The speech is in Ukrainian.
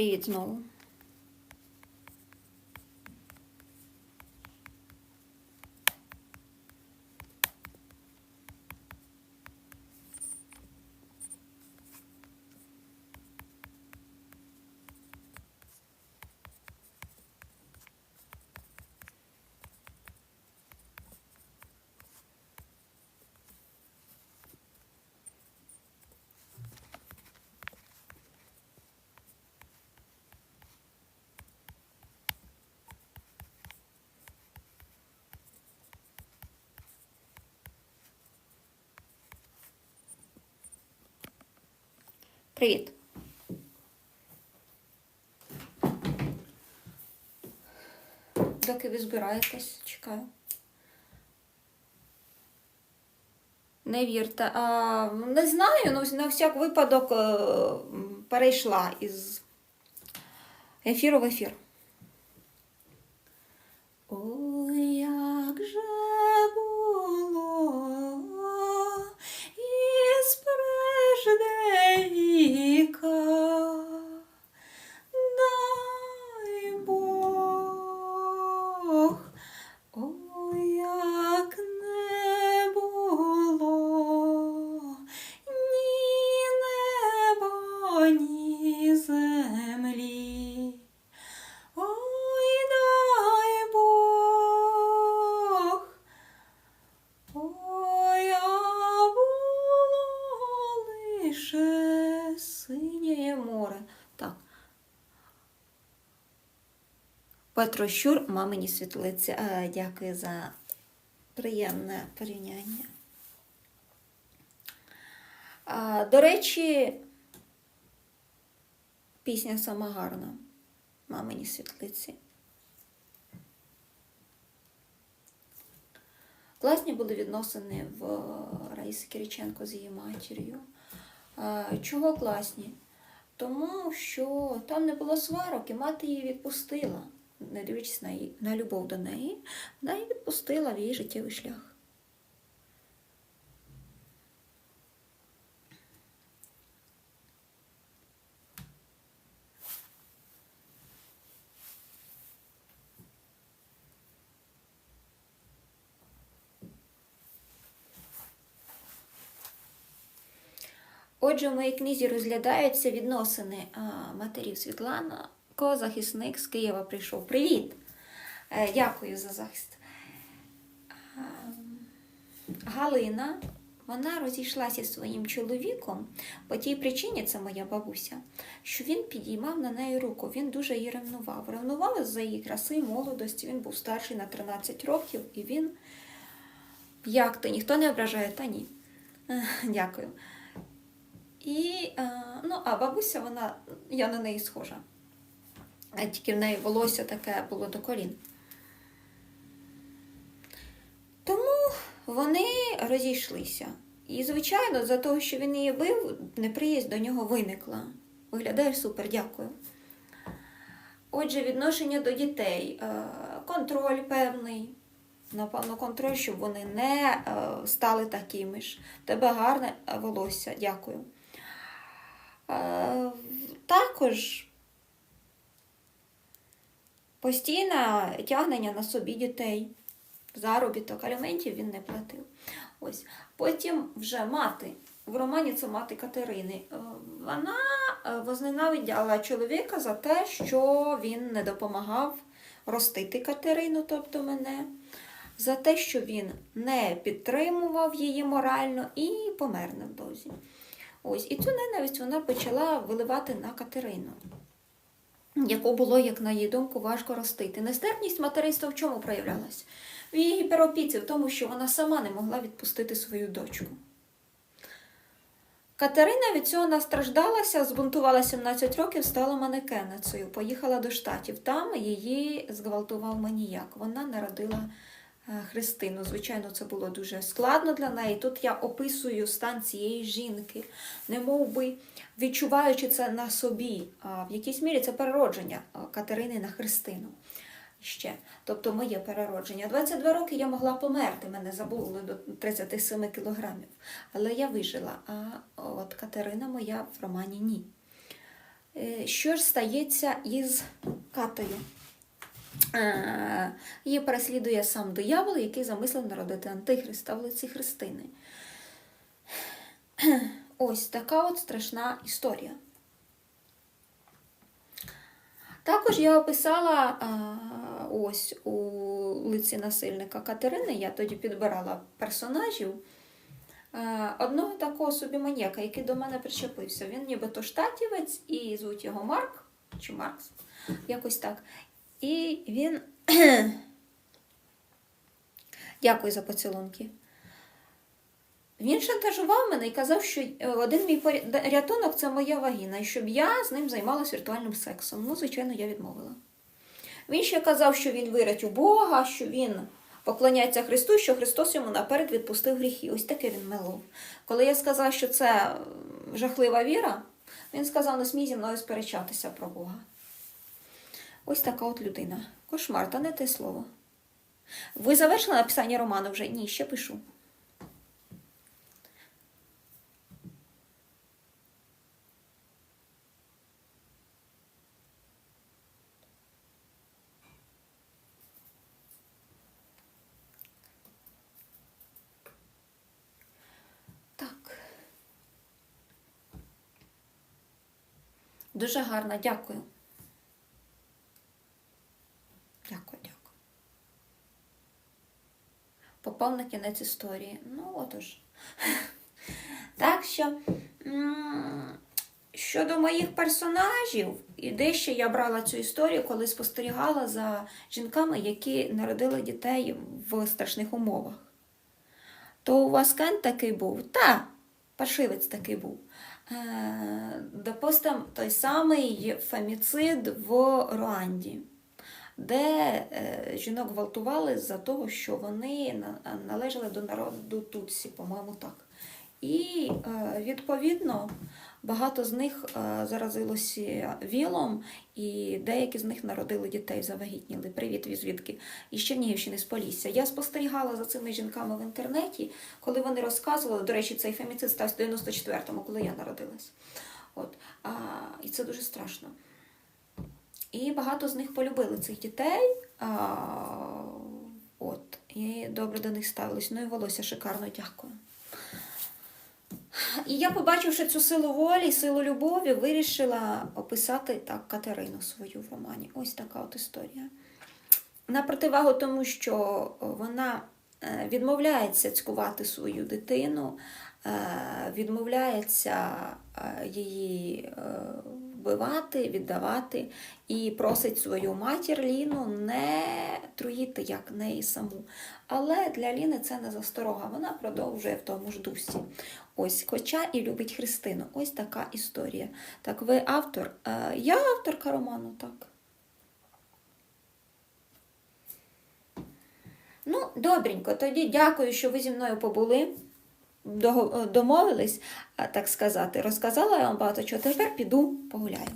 Привіт знову. Привіт. Доки ви збираєтесь, чекаю. Не вірте. А, не знаю, ну на всяк випадок е, перейшла із ефіру в ефір. Петро Щур, мамині світлиці. А, дякую за приємне порівняння. А, до речі, пісня сама гарна. Мамині світлиці. Класні були відносини в Раїси Кириченко з її матір'ю. Чого класні? Тому що там не було сварок, і мати її відпустила, не дивлячись на, її, на любов до неї, вона її відпустила в її життєвий шлях. Отже, в моїй книзі розглядаються відносини матерів Світлана. Захисник з Києва прийшов. Привіт! Е, Дякую за захист. Галина, вона розійшлася зі своїм чоловіком по тій причині, це моя бабуся, що він підіймав на неї руку. Він дуже її ревнував. Ревнували за її краси, молодості. Він був старший на 13 років, і він. Як то ніхто не ображає, та ні. Е, Дякую. І, е, ну, а бабуся, вона, я на неї схожа. А тільки в неї волосся таке було до колін. Тому вони розійшлися. І, звичайно, за того, що він її бив, неприязнь до нього виникла. Виглядає супер, дякую. Отже, відношення до дітей, е, контроль певний. Напевно, контроль, щоб вони не е, стали такими ж. Тебе гарне волосся, дякую. Е, Також постійне тягнення на собі дітей, заробіток, аліментів він не платив. Ось. Потім вже мати. В романі це мати Катерини. Е, Вона е, возненавиділа чоловіка за те, що він не допомагав ростити Катерину, тобто мене, за те, що він не підтримував її морально і помер невдовзі. Ось, і цю ненависть вона почала виливати на Катерину, яку було, як на її думку, важко ростити. Нестерпність материнства в чому проявлялась? В її гіперопіці, в тому, що вона сама не могла відпустити свою дочку. Катерина від цього настраждалася, збунтувала 17 років, стала манекеницею, поїхала до Штатів. Там її зґвалтував маніяк. Вона народила Христину. Звичайно, це було дуже складно для неї. Тут я описую стан цієї жінки, не би відчуваючи це на собі. А В якійсь мірі це переродження Катерини на Христину. Ще. Тобто моє переродження. 22 роки я могла померти, мене забули до 37 кілограмів. Але я вижила. А от Катерина моя в романі ні. е, що ж стається із Катою. Е, Її переслідує сам диявол, який замислив народити Антихриста в лиці Христини. Ось така от страшна історія. Також я описала ось у лиці насильника Катерини, я тоді підбирала персонажів. Е, Одного такого собі маньяка, який до мене причепився. Він нібито штатівець і звуть його Марк чи Маркс, якось так. І він. Дякую за поцілунки. Він шантажував мене і казав, що е, один мій порятунок це моя вагіна, і щоб я з ним займалася віртуальним сексом. Ну, звичайно, я відмовила. Він ще казав, що він вірить у Бога, що він поклоняється Христу, що Христос йому наперед відпустив гріхи. Ось таке він мелов. Коли я сказала, що це жахлива віра, він сказав, не смій зі мною сперечатися про Бога. Ось така от людина. Кошмар, та не те слово. Ви завершили написання роману вже? Ні, ще пишу. Дуже дякую. Дякую, дякую. На кінець історії. Ну, отож. Так що, щодо моїх персонажів, і дещо я брала цю історію, коли спостерігала за жінками, які народили дітей в страшних умовах. То у вас Кен такий був? Та, паршивець такий був. Е, Допустим, той самий феміцид в Руанді, де е, жінок гвалтували за того, що вони належали до народу Тутсі, по-моєму, так. І е, відповідно багато з них е, заразилося вілом, і деякі з них народили дітей, завагітніли. Привіт, від звідки? Із Чернігівщини, з Полісся. Я спостерігала за цими жінками в інтернеті, коли вони розказували. До речі, цей феміцид стався в 94-му, коли я народилась. От. А, і це дуже страшно. І багато з них полюбили цих дітей. А, от, і добре до них ставились. Ну і волосся шикарно, дякую. І я, побачивши цю силу волі, силу любові, вирішила описати так Катерину свою в романі. Ось така от історія. На противагу тому, що вона е, відмовляється цькувати свою дитину, відмовляється е, її е, вбивати, віддавати і просить свою матір Ліну не труїти як неї саму. Але для Ліни це не засторога, вона продовжує в тому ж дусі. Ось, хоча і любить Христину. Ось така історія. Так, ви автор? Е, Я авторка роману, так. Ну, добренько, тоді дякую, що ви зі мною побули. Домовились, так сказати. Розказала я вам багато чого. Тепер піду погуляю.